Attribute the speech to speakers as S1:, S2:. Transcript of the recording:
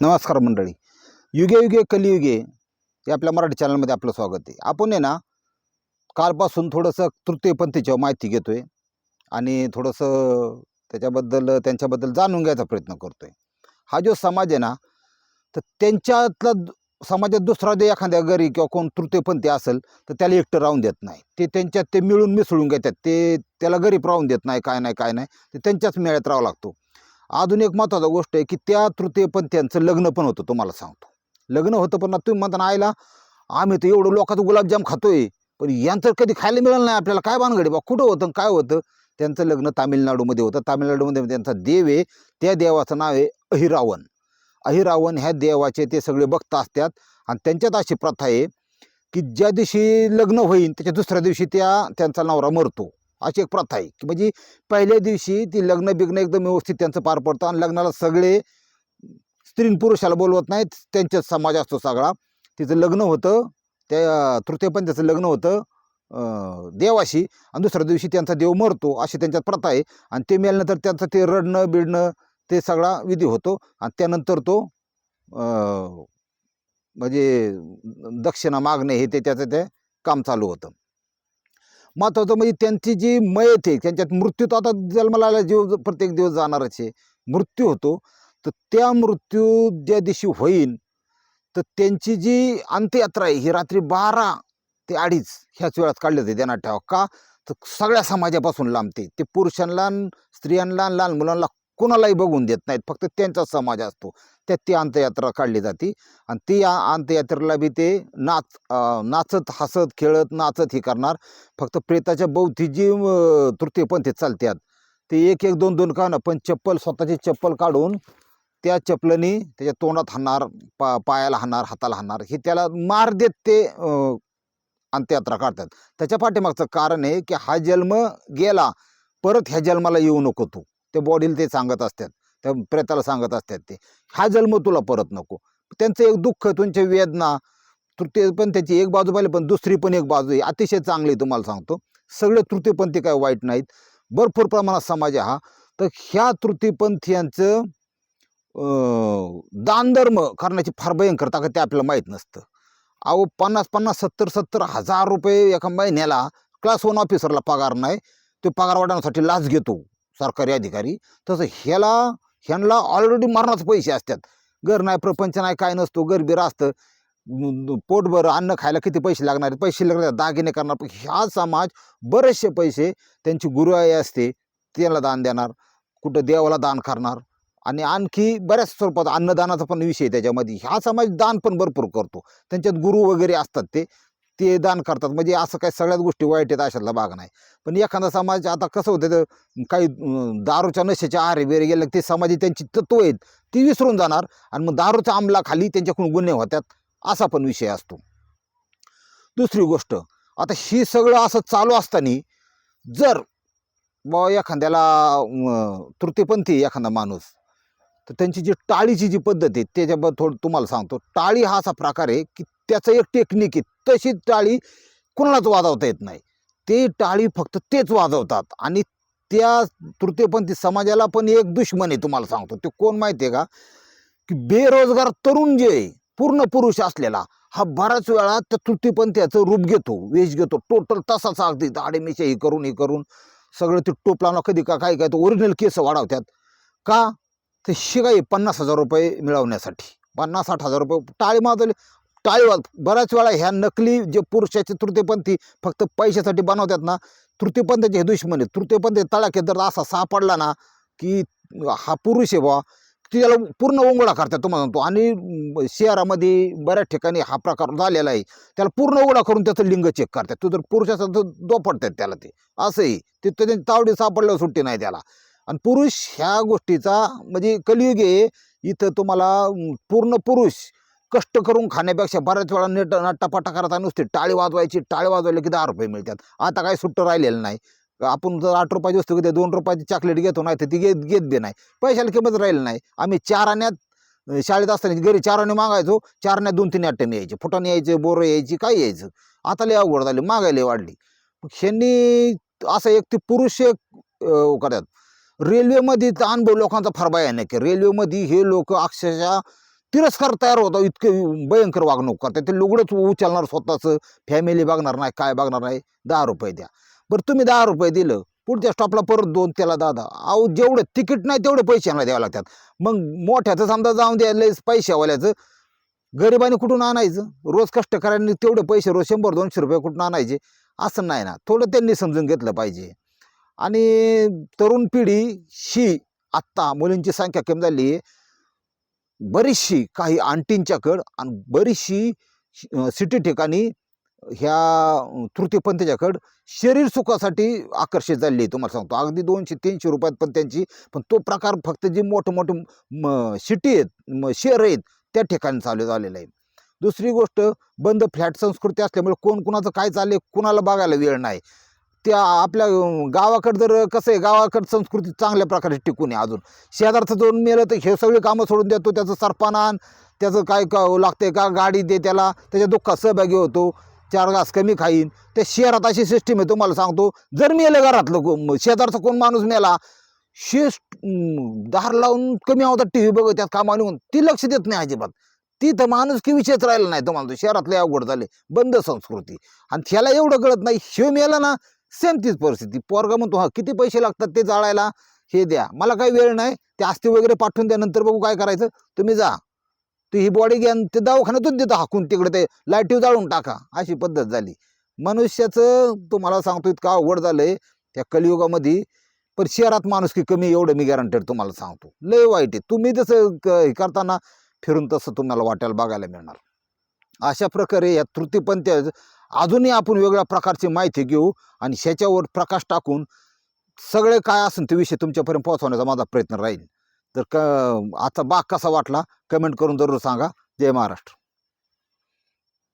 S1: नमस्कार मंडळी. युगे युगे कलियुगे हे आपल्या मराठी चॅनलमध्ये आपलं स्वागत आहे. आपण आहे ना कालपासून थोडंसं तृतीयपंथीच्या माहिती घेतो आहे आणि थोडंसं त्याच्याबद्दल त्यांच्याबद्दल जाणून घ्यायचा प्रयत्न करतो आहे हा जो समाज आहे ना तर त्यांच्यातला दु- समाजात दुसरा जे एखाद्या घरी किंवा कोण तृतीयपंथी असेल तर त्याला एकटं राहून देत नाही. ते त्यांच्यात ते मिळून मिसळून घेतात. ते त्याला गरीब राहून देत नाही काय नाही काय नाही. ते त्यांच्याच मेळ्यात राहावं लागतो. अजून एक महत्त्वाचा गोष्ट आहे की त्या तृतीयपंथ्यांचं लग्न पण होतं तुम्हाला सांगतो. लग्न होतं पण तुम्ही म्हणता आईला आम्ही तर एवढं लोकांचं गुलाबजाम खातोय पण यांचं कधी खायला मिळालं नाही आपल्याला काय बांधगडी बा कुठं होतं काय होतं? त्यांचं लग्न तामिळनाडूमध्ये होतं. तामिळनाडूमध्ये त्यांचा देव आहे त्या देवाचं नाव आहे अहिरावण. अहिरावण ह्या देवाचे ते सगळे भक्त असतात आणि त्यांच्यात अशी प्रथा आहे की ज्या दिवशी लग्न होईल त्याच्या दुसऱ्या दिवशी त्या त्यांचा नवरा मरतो. अशी एक प्रथा आहे की म्हणजे पहिल्या दिवशी ती लग्न बिग्न एकदम व्यवस्थित त्यांचं पार पडतं आणि लग्नाला सगळे स्त्री पुरुषाला बोलवत नाहीत त्यांच्याच समाज असतो सगळा. तिचं लग्न होतं त्या तृतीयपंथीचं लग्न होतं देवाशी आणि दुसऱ्या दिवशी त्यांचा देव मरतो अशी त्यांच्यात प्रथा आहे. आणि ते मेल्यानंतर त्यांचं ते रडणं बिडणं ते सगळा विधी होतो आणि त्यानंतर तो म्हणजे दक्षिणा मागणे हे ते त्याचं ते काम चालू होतं. महत्त्वाचं म्हणजे त्यांची जी मयत आहे त्यांच्यात मृत्यू तर आता जन्माला जीव प्रत्येक दिवस जाणारच आहे. मृत्यू होतो तर त्या मृत्यू ज्या दिवशी होईल तर त्यांची जी अंत्ययात्रा आहे ही रात्री बारा ते अडीच ह्याच वेळात काढलं जाते त्यांना ठेवा. का? तर सगळ्या समाजापासून लांबते. ते पुरुषांना स्त्रियांना लहान मुलांना कोणालाही बघून देत नाहीत फक्त त्यांचाच समाज असतो. त्यात ती अंत्ययात्रा काढली जाते. आणि ती आ- अंत्ययात्रेला बी ते नाच नाचत हसत खेळत नाचत हे करणार. फक्त प्रेताच्या बौद्धी जी अं, तृतीयपंथी चालतात ते एक एक दोन दोन का ना पण चप्पल स्वतःची चप्पल काढून त्या चपलनी त्याच्या तोंडात हाणणार पा पायाला हाणणार हाताला हाणणार हे त्याला मार देत ते अंत्ययात्रा काढतात. त्याच्या पाठीमागचं कारण आहे की हा जन्म गेला परत ह्या जन्माला येऊ नको तू. त्या बॉडीला ते सांगत असतात. त्या प्रेताला सांगत असतात ते हा जन्म तुला परत नको. त्यांचं एक दुःख तुमच्या वेदना तृतीयपंथीची एक बाजू पाहिली पण दुसरी पण एक बाजू आहे अतिशय चांगली आहे तुम्हाला सांगतो. सगळे तृतीयपंथी काय वाईट नाहीत. भरपूर प्रमाणात समाज आहे हा. तर ह्या तृतीयपंथीयांचं दानधर्म करण्याची फार भयंकर ताकद ते आपल्याला माहीत नसतं. अहो पन्नास पन्नास सत्तर सत्तर हजार रुपये एका महिन्याला क्लास वन ऑफिसरला पगार नाही तो पगार वाढवण्यासाठी लाच घेतो सरकारी अधिकारी. तसं ह्याला ह्यांना ऑलरेडी मरणाचे पैसे असतात. घर नाही प्रपंच नाही काय नसतो गरबीर असतं पोटभर अन्न खायला किती पैसे लागणार पैसे लागणार दागिने करणार हा ह्या समाज बरेचसे पैसे त्यांची गुरुआई असते त्याला दान देणार कुठं देवाला दान करणार. आणि आणखी बऱ्याच स्वरूपात अन्नदानाचा पण विषय त्याच्यामध्ये. ह्या समाज दान पण भरपूर करतो. त्यांच्यात गुरु वगैरे असतात ते. ते दान करतात. म्हणजे असं काही सगळ्याच गोष्टी वाईट आहेत अशातला भाग नाही. पण एखादा समाज आता कसं होतं तर काही दारूच्या नशेच्या आरे बिरे गेले ते समाज त्यांची तत्व आहेत ती विसरून जाणार आणि मग दारूच्या अंमलाखाली त्यांच्याकडून गुन्हे होतात असा पण विषय असतो. दुसरी गोष्ट आता ही सगळं असं चालू असताना जर बा एखाद्याला तृतीपंथी तृतीयपंथी एखादा माणूस तर त्यांची जी टाळीची जी पद्धत आहे त्याच्याबद्दल थोडं तुम्हाला सांगतो. टाळी हा असा प्रकार आहे की त्याचं एक टेक्निक आहे. तशी टाळी कुणालाच वाजवता येत नाही. ते टाळी फक्त तेच वाजवतात आणि त्या तृतीयपंथी समाजाला पण एक दुश्मन आहे तुम्हाला सांगतो. ते कोण माहिती आहे का? की बेरोजगार तरुण जे आहे, पूर्ण पुरुष असलेला हा बऱ्याच वेळा त्या तृतीयपंथीचं रूप घेतो वेश घेतो. टोटल तसाच अगदी दाढी हे करून हे करून सगळं ते टोपलांना कधी का काय काय ओरिजिनल केस वाढवतात. का? ते शिगाई पन्नास हजार रुपये मिळवण्यासाठी. पन्नास साठ हजार रुपये. टाळी माजवली टाळी वाज. बऱ्याच वेळा ह्या नकली जे पुरुषाचे तृतीयपंथी फक्त पैशासाठी बनवतात ना तृतीयपंथाचे हे दुश्मन आहे तृतीयपंथी तळाखे जर असा सापडला ना की हा पुरुष आहे बा ती त्याला पूर्ण उंगडा करतात. तुम्हाला सांगतो. आणि शहरामध्ये बऱ्याच ठिकाणी हा प्रकार झालेला आहे. त्याला पूर्ण उघडा करून त्याचं लिंग चेक करतात. तो जर पुरुष असेल तर दोपडतात त्याला ते. असंही. ते त्याच्या तावडी सापडल्यावर सुट्टी नाही त्याला. आणि पुरुष ह्या गोष्टीचा म्हणजे कलियुग आहे. इथं तुम्हाला पूर्ण पुरुष कष्ट करून खाण्यापेक्षा बऱ्याच वेळा नेट नट्टापट्टा करता नुसते टाळी वाजवायची टाळी वाजवायला की दहा रुपये मिळतात. आता काय सुट्टं राहिलेलं नाही. आपण जर आठ रुपयाची वस्तू घेते दोन रुपयाची चॉकलेट घेतो नाही तर ती घेत घेत दे नाही. पैशाला किंमत राहिली नाही. आम्ही चार आण्यात शाळेत असताना घरी चार आणे मागायचो चार आण्यात दोन तीन आटणे यायचे फुटाणे यायचे बोरं यायची काय यायचं आता लय अवघड झाली मागायला वाढली. मग ह्यांनी असं एक ते पुरुष एक करतात. रेल्वेमध्ये तर अनुभव लोकांचा फार भयानक आहे. रेल्वेमध्ये हे लोक अक्षरशः तिरस्कार तयार होतात इतके भयंकर वागणूक करतात. ते लुगडंच उचलणार स्वतःचं फॅमिली बघणार नाही काय बघणार नाही दहा रुपये द्या. बरं तुम्ही दहा रुपये दिलं पुढच्या स्टॉपला परत दोन त्याला दादा अहो जेवढं तिकीट नाही तेवढे पैसे आणायला द्यावे लागतात. मग मोठ्याचं समजा जाऊन द्यायलाच पैशावाल्याचं. गरिबाने कुठून आणायचं? रोज कष्ट करायला तेवढे पैसे रोज शंभर दोनशे रुपये कुठून आणायचे? असं नाही ना. थोडं त्यांनी समजून घेतलं पाहिजे. आणि तरुण पिढी ही आत्ता मुलींची संख्या कमी झाली. आहे बरीचशी काही आंटींच्याकडं आणि बरीचशी सिटी ठिकाणी ह्या तृतीयपंथाच्याकडं तृतीयपंथीच्याकडं शरीर सुखासाठी आकर्षित झाली आहे तुम्हाला सांगतो. अगदी दोनशे तीनशे रुपयात पण त्यांची पण तो प्रकार फक्त जे मोठं मोठे म सिटी आहेत म शहर आहेत त्या ठिकाणी चालू झालेलं आहे. दुसरी गोष्ट बंद फ्लॅट संस्कृती असल्यामुळे कोण कुणाचं काय आहे कुणाला बघायला वेळ नाही. त्या आपल्या गावाकडं जर कसं आहे गावाकडं संस्कृती चांगल्या प्रकारे टिकून आहे अजून. शेजारचं दोन मेलं तर हे सगळी कामं सोडून देतो त्याचं सरपानान त्याचं काय का लागते का गाडी दे त्याला त्याच्या दुःखात सहभागी होतो चार घास कमी खाईन. त्या शहरात अशी सिस्टीम आहे तुम्हाला सांगतो जर मेलं घरातलं शेजारचा कोण माणूस मेला शेष दार लावून कमी होता टी व्ही बघत त्यात कामा होऊन ती लक्ष देत नाही अजिबात. ती तर माणूस की विषयच राहिला नाही तुम्हाला तो शहरातले अवघड झाले बंद संस्कृती. आणि त्याला एवढं कळत नाही शिव मेला ना सेम तीच परिस्थिती. पोरगा म्हणतो हा किती पैसे लागतात ते जाळायला? हे द्या. मला काही वेळ नाही. ते आस्ती वगैरे पाठवून द्या. नंतर बघू काय करायचं. तुम्ही जा. तू ही बॉडी घ्या ते दवाखान्यातून देतो हाकून तिकडे ते लाईटीव जाळून टाका. अशी पद्धत झाली. मनुष्याचं तुम्हाला सांगतो इतकं अवघड झालंय त्या कलियुगामध्ये. पण शहरात माणूस की कमी एवढं मी गॅरंटेड तुम्हाला सांगतो. लय वाईट आहे. तुम्ही जसं हे करताना फिरून तसं तुम्हाला वाटायला बघायला मिळणार. अशा प्रकारे या तृतीपंथी अजूनही आपण वेगळ्या प्रकारची माहिती घेऊ आणि ह्याच्यावर प्रकाश टाकून सगळे काय असेल ते विषय तुमच्यापर्यंत पोहोचवण्याचा माझा प्रयत्न राहील तर क आजचा बाग कसा वाटला कमेंट करून जरूर सांगा. जय महाराष्ट्र.